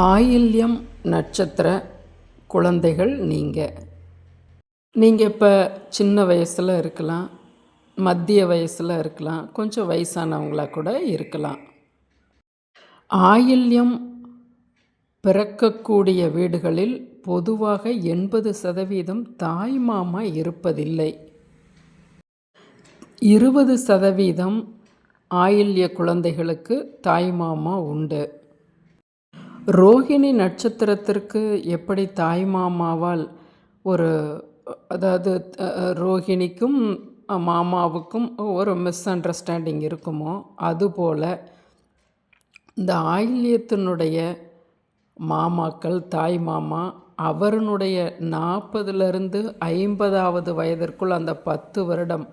ஆயில்யம் நட்சத்திர குழந்தைகள் நீங்கள் நீங்கள் இப்போ சின்ன வயசில் இருக்கலாம் மத்திய வயசில் இருக்கலாம் கொஞ்சம் வயசானவங்களாக கூட இருக்கலாம். ஆயில்யம் பிறக்கக்கூடிய வீடுகளில் பொதுவாக எண்பது சதவீதம் தாய்மாமா இருப்பதில்லை. இருபது சதவீதம் ஆயில்ய குழந்தைகளுக்கு தாய்மாமா உண்டு. ரோகிணி நட்சத்திரத்திற்கு எப்படி தாய்மாமாவால் ஒரு அதாவது ரோஹிணிக்கும் ரோகிணிக்கும் மாமாவுக்கும் ஒரு மிஸ் அண்டர்ஸ்டாண்டிங் இருக்குமோ அதுபோல் இந்த ஆயில்யத்தினுடைய மாமாக்கள் தாய் மாமா அவருடைய நாற்பதுலேருந்து ஐம்பதாவது வயதிற்குள் அந்த பத்து வருடம்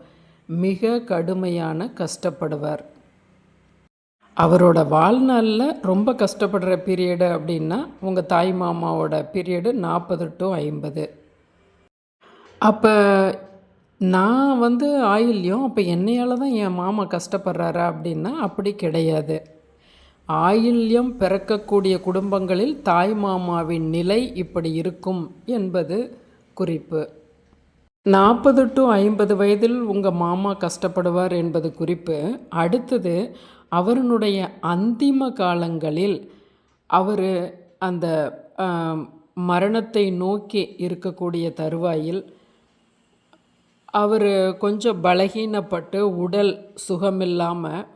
மிக கடுமையான கஷ்டப்படுவார். அவரோட வாழ்நாளில் ரொம்ப கஷ்டப்படுற பீரியடு அப்படின்னா உங்கள் தாய் மாமாவோட பீரியடு நாற்பது டு ஐம்பது. அப்போ நான் வந்து ஆயில்யம் அப்போ என்னையால் தான் என் மாமா கஷ்டப்படுறாரா அப்படின்னா அப்படி கிடையாது. ஆயில்யம் பிறக்கக்கூடிய குடும்பங்களில் தாய் மாமாவின் நிலை இப்படி இருக்கும் என்பது குறிப்பு. நாற்பது டு ஐம்பது வயதில் உங்கள் மாமா கஷ்டப்படுவார் என்பது குறிப்பு. அடுத்தது அவருடைய அந்திம காலங்களில் அவர் அந்த மரணத்தை நோக்கி இருக்கக்கூடிய தருவாயில் அவர் கொஞ்சம் பலகீனப்பட்டு உடல் சுகமில்லாமல்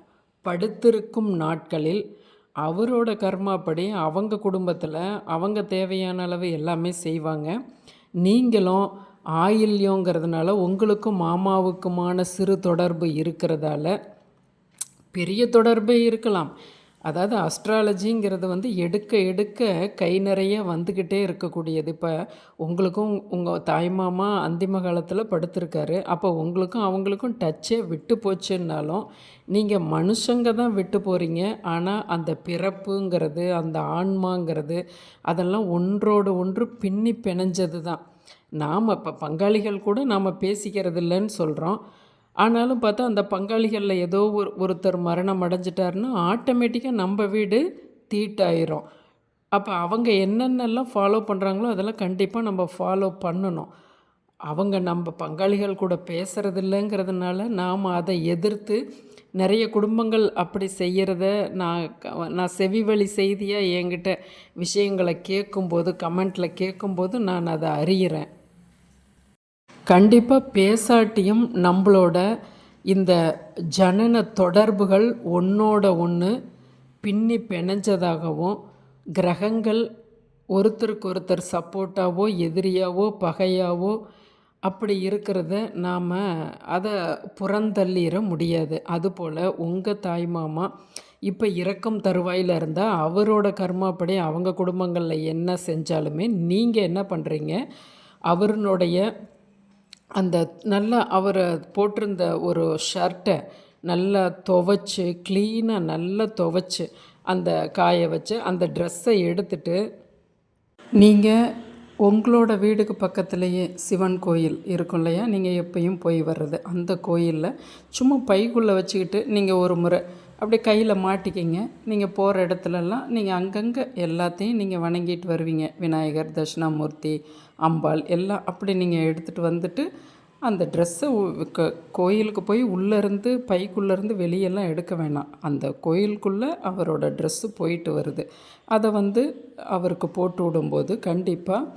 படுத்திருக்கும் நாட்களில் அவரோட கர்மாப்படி அவங்க குடும்பத்தில் அவங்க தேவையான அளவு எல்லாமே செய்வாங்க. நீங்களும் ஆயில்யங்கிறதுனால உங்களுக்கும் மாமாவுக்குமான சிறு தொடர்பு இருக்கிறதால பெரிய தொடர்பே இருக்கலாம். அதாவது அஸ்ட்ராலஜிங்கிறது வந்து எடுக்க எடுக்க கை நிறைய வந்துக்கிட்டே இருக்கக்கூடியது. இப்போ உங்களுக்கும் உங்கள் தாய்மாமா அந்திம காலத்தில் படுத்திருக்காரு. அப்போ உங்களுக்கும் அவங்களுக்கும் டச்சே விட்டு போச்சுன்னாலும் நீங்கள் மனுஷங்க தான் விட்டு போகிறீங்க ஆனால் அந்த பிறப்புங்கிறது அந்த ஆன்மாங்கிறது அதெல்லாம் ஒன்றோடு ஒன்று பின்னி பிணைஞ்சது தான் நாம் இப்போ பங்காளிகள் கூட நாம் பேசிக்கிறது இல்லைன்னு சொல்கிறோம் ஆனாலும் பார்த்தா அந்த பங்காளிகளில் ஏதோ ஒரு ஒருத்தர் மரணம் அடைஞ்சிட்டாருன்னா ஆட்டோமேட்டிக்காக நம்ம வீடு தீட்டாயிரும். அப்போ அவங்க என்னென்னலாம் ஃபாலோ பண்ணுறாங்களோ அதெல்லாம் கண்டிப்பாக நம்ம ஃபாலோ பண்ணணும். அவங்க நம்ம பங்காளிகள் கூட பேசுகிறது இல்லைங்கிறதுனால நாம் அதை எதிர்த்து நிறைய குடும்பங்கள் அப்படி செய்கிறத நான் நான் செவி வழி செய்தியாக என்கிட்ட விஷயங்களை கேட்கும்போது கமெண்ட்டில் கேட்கும்போது நான் அதை அறிகிறேன் கண்டிப்பாக பேசாட்டியும் நம்மளோட இந்த ஜனன தொடர்புகள் ஒன்றோட ஒன்று பின்னி பிணைஞ்சதாகவும் கிரகங்கள் ஒருத்தருக்கு ஒருத்தர் சப்போர்ட்டாவோ எதிரியாவோ பகையாவோ அப்படி இருக்கிறத நாம் அதை புறந்தள்ளிட முடியாது. அதுபோல் உங்கள் தாய் மாமா இப்போ இறக்கும் தருவாயில் இருந்தால் அவரோட கர்மாப்படி அவங்க குடும்பங்களில் என்ன செஞ்சாலுமே நீங்கள் என்ன பண்ணுறீங்க அவருனுடைய அந்த நல்லா அவர் போட்டிருந்த ஒரு ஷர்ட்டை நல்லா துவைச்சு க்ளீனாக நல்லா துவைச்சு அந்த காய வச்சு அந்த ட்ரெஸ்ஸை எடுத்துட்டு நீங்கள் உங்களோட வீடுக்கு பக்கத்துலேயே சிவன் கோயில் இருக்கும் இல்லையா? நீங்கள் எப்பயும் போய் வர்றது அந்த கோயிலில். சும்மா பைக்குள்ளே வச்சுக்கிட்டு நீங்கள் ஒரு முறை அப்படியே கையில் மாட்டிக்கிங்க. நீங்கள் போகிற இடத்துலலாம் நீங்கள் அங்கங்கே எல்லாத்தையும் நீங்கள் வணங்கிட்டு வருவீங்க. விநாயகர் தட்சிணாமூர்த்தி அம்பாள் எல்லாம் அப்படி நீங்கள் எடுத்துகிட்டு வந்துட்டு அந்த ட்ரெஸ்ஸை க கோயிலுக்கு போய் உள்ளேருந்து பைக்குள்ளேருந்து வெளியெல்லாம் எடுக்க வேணாம். அந்த கோயிலுக்குள்ளே அவரோட ட்ரெஸ்ஸு போயிட்டு வருது. அதை வந்து அவருக்கு போட்டு விடும்போது கண்டிப்பாக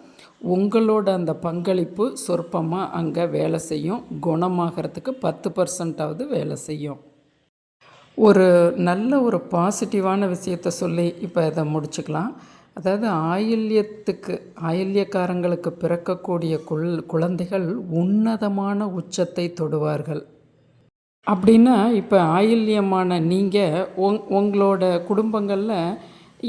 உங்களோட அந்த பங்களிப்பு சொற்பமாக அங்கே வேலை செய்யும். குணமாகறதுக்கு பத்து பர்சன்டாவது வேலை செய்யும். ஒரு நல்ல ஒரு பாசிட்டிவான விஷயத்த சொல்லி இப்போ இதை முடிச்சுக்கலாம். அதாவது ஆயில்யத்துக்கு ஆயில்யக்காரங்களுக்கு பிறக்கக்கூடிய குள் குழந்தைகள் உன்னதமான உச்சத்தை தொடுவார்கள். அப்படின்னா இப்போ ஆயில்யமான நீங்கள் உங் உங்களோட குடும்பங்களில்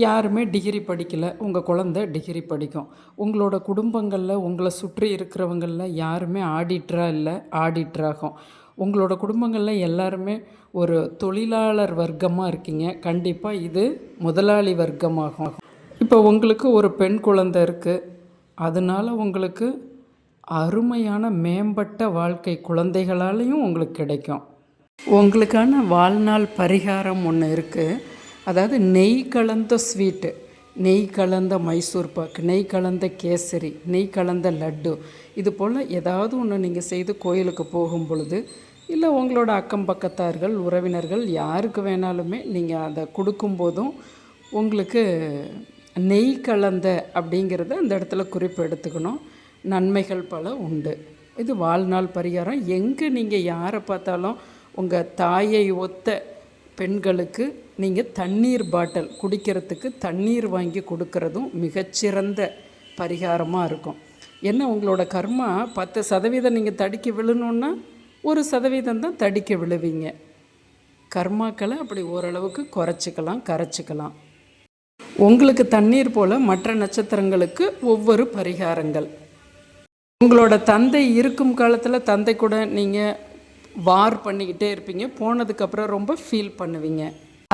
யாருமே டிகிரி படிக்கலை. உங்கள் குழந்தை டிகிரி படிக்கும். உங்களோட குடும்பங்களில் உங்களை சுற்றி இருக்கிறவங்களில் யாருமே ஆடிட்டராக இல்லை ஆடிட்டராகும். உங்களோட குடும்பங்களில் எல்லாருமே ஒரு தொழிலாளர் வர்க்கமாக இருக்கீங்க. கண்டிப்பாக இது முதலாளி வர்க்கமாகும். இப்போ உங்களுக்கு ஒரு பெண் குழந்தை இருக்குது அதனால் உங்களுக்கு அருமையான மேம்பட்ட வாழ்க்கை குழந்தைகளாலையும் உங்களுக்கு கிடைக்கும். உங்களுக்கான வாழ்நாள் பரிகாரம் ஒன்று இருக்குது அதாவது நெய் கலந்த ஸ்வீட்டு நெய் கலந்த மைசூர் பாக்கு நெய் கலந்த கேசரி நெய் கலந்த லட்டு. இது போல் ஏதாவது ஒன்று நீங்கள் செய்து கோயிலுக்கு போகும் பொழுது இல்லை உங்களோட அக்கம் பக்கத்தார்கள் உறவினர்கள் யாருக்கு வேணாலுமே நீங்கள் அதை கொடுக்கும்போதும் உங்களுக்கு நெய் கலந்த அப்படிங்கிறத அந்த இடத்துல குறிப்பு எடுத்துக்கணும். நன்மைகள் பல உண்டு. இது வாழ்நாள் பரிகாரம். எங்கே நீங்கள் யாரை பார்த்தாலும் உங்கள் தாயை ஒத்த பெண்களுக்கு நீங்கள் தண்ணீர் பாட்டில் குடிக்கிறதுக்கு தண்ணீர் வாங்கி கொடுக்கறதும் மிகச்சிறந்த பரிகாரமாக இருக்கும். என்ன உங்களோட கர்மா பத்து சதவீதம் நீங்கள் தடுக்கி விழணுன்னா ஒரு சதவீதம் தான் தடிக்க விழுவீங்க. கர்மாக்களை அப்படி ஓரளவுக்கு குறைச்சிக்கலாம் கரைச்சிக்கலாம். உங்களுக்கு தண்ணீர் போல் மற்ற நட்சத்திரங்களுக்கு ஒவ்வொரு பரிகாரங்கள். உங்களோட தந்தை இருக்கும் காலத்தில் தந்தை கூட நீங்கள் வார் பண்ணிக்கிட்டே இருப்பீங்க. போனதுக்கப்புறம் ரொம்ப ஃபீல் பண்ணுவீங்க.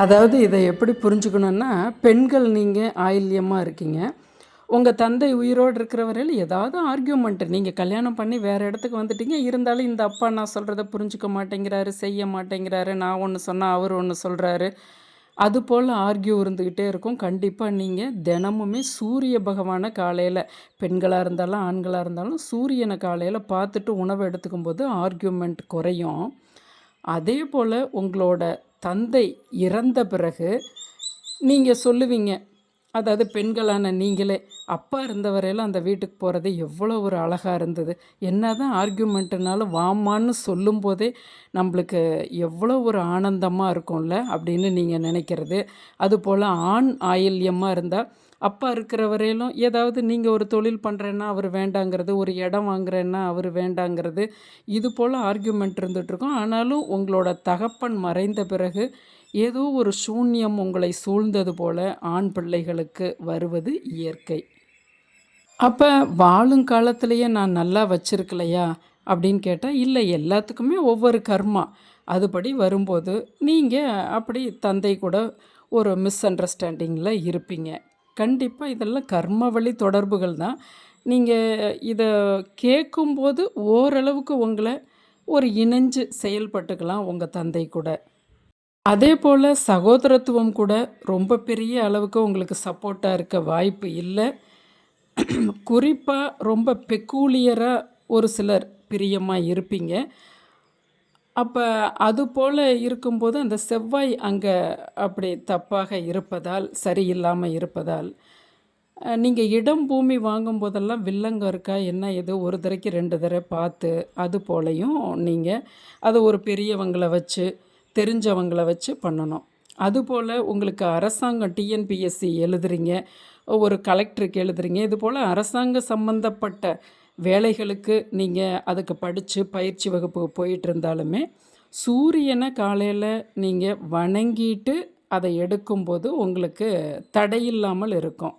அதாவது இதை எப்படி புரிஞ்சுக்கணுன்னா பெண்கள் நீங்கள் ஆயில்யமாக இருக்கீங்க. உங்கள் தந்தை உயிரோடு இருக்கிற வரையில் ஏதாவது ஆர்கியூமெண்ட்டு நீங்கள் கல்யாணம் பண்ணி வேறு இடத்துக்கு வந்துட்டீங்க. இருந்தாலும் இந்த அப்பா நான் சொல்கிறத புரிஞ்சுக்க மாட்டேங்கிறாரு செய்ய மாட்டேங்கிறாரு. நான் ஒன்று சொன்னால் அவர் ஒன்று சொல்கிறாரு அது போல் ஆர்கியூ இருந்துக்கிட்டே இருக்கும். கண்டிப்பாக நீங்கள் தினமுமே சூரிய பகவானை காலையில் பெண்களாக இருந்தாலும் ஆண்களாக இருந்தாலும் சூரியனை காலையில் பார்த்துட்டு உணவு எடுத்துக்கும் போது ஆர்கியூமெண்ட் குறையும். அதே போல் உங்களோட தந்தை இறந்த பிறகு நீங்கள் சொல்லுவீங்க அதாவது பெண்களான நீங்களே அப்பா இருந்த வரையில் அந்த வீட்டுக்கு போகிறது எவ்வளோ ஒரு அழகாக இருந்தது. என்ன தான் ஆர்கியூமெண்ட்டுனாலும் வாமான்னு சொல்லும்போதே நம்மளுக்கு எவ்வளோ ஒரு ஆனந்தமாக இருக்கும்ல அப்படின்னு நீங்கள் நினைக்கிறது. அதுபோல் ஆண் ஆயில்யமாக இருந்தால் அப்பா இருக்கிற வரையிலும் ஏதாவது நீங்கள் ஒரு தொழில் பண்ணுறேன்னா அவர் வேண்டாங்கிறது ஒரு இடம் வாங்குறேன்னா அவர் வேண்டாங்கிறது இது போல் ஆர்கியூமெண்ட் இருந்துகிட்ருக்கோம் ஆனாலும் உங்களோட தகப்பன் மறைந்த பிறகு ஏதோ ஒரு சூன்யம் உங்களை சூழ்ந்தது போல ஆண் பிள்ளைகளுக்கு வருவது இயற்கை. அப்போ வாழும் காலத்திலேயே நான் நல்லா வச்சிருக்கலையா அப்படின்னு கேட்டால் இல்லை எல்லாத்துக்குமே ஒவ்வொரு கர்மா. அதுபடி வரும்போது நீங்கள் அப்படி தந்தை கூட ஒரு மிஸ் அண்டர்ஸ்டாண்டிங்கில் இருப்பீங்க. கண்டிப்பாக இதெல்லாம் கர்ம வழி தொடர்புகள் தான். நீங்கள் இதை கேட்கும்போது ஓரளவுக்கு உங்களை ஒரு இணைஞ்சு செயல்பட்டுக்கலாம் உங்கள் தந்தை கூட. அதே போல் சகோதரத்துவம் கூட ரொம்ப பெரிய அளவுக்கு உங்களுக்கு சப்போர்ட்டாக இருக்க வாய்ப்பு இல்லை. குறிப்பாக ரொம்ப பெக்கூலியராக ஒரு சிலர் பிரியமாக இருப்பீங்க. அப்போ அது போல் இருக்கும்போது அந்த செவ்வாய் அங்கே அப்படி தப்பாக இருப்பதால் சரியில்லாமல் இருப்பதால் நீங்கள் இடம் பூமி வாங்கும் போதெல்லாம் வில்லங்கம் இருக்கா என்ன ஏதோ ஒரு தடவைக்கு ரெண்டு தடவை பார்த்து அது போலையும் நீங்கள் அதை ஒரு பெரியவங்களை வச்சு தெரிஞ்சவங்களை வச்சு பண்ணணும். அதுபோல் உங்களுக்கு அரசாங்கம் டிஎன்பிஎஸ்சி எழுதுறீங்க ஒரு கலெக்டருக்கு எழுதுறீங்க இது போல் அரசாங்க சம்மந்தப்பட்ட வேலைகளுக்கு நீங்கள் அதுக்கு படித்து பயிற்சி வகுப்புக்கு போயிட்டு இருந்தாலுமே சூரியனை காலையில் நீங்கள் வணங்கிட்டு அதை எடுக்கும்போது உங்களுக்கு தடையில்லாமல் இருக்கும்.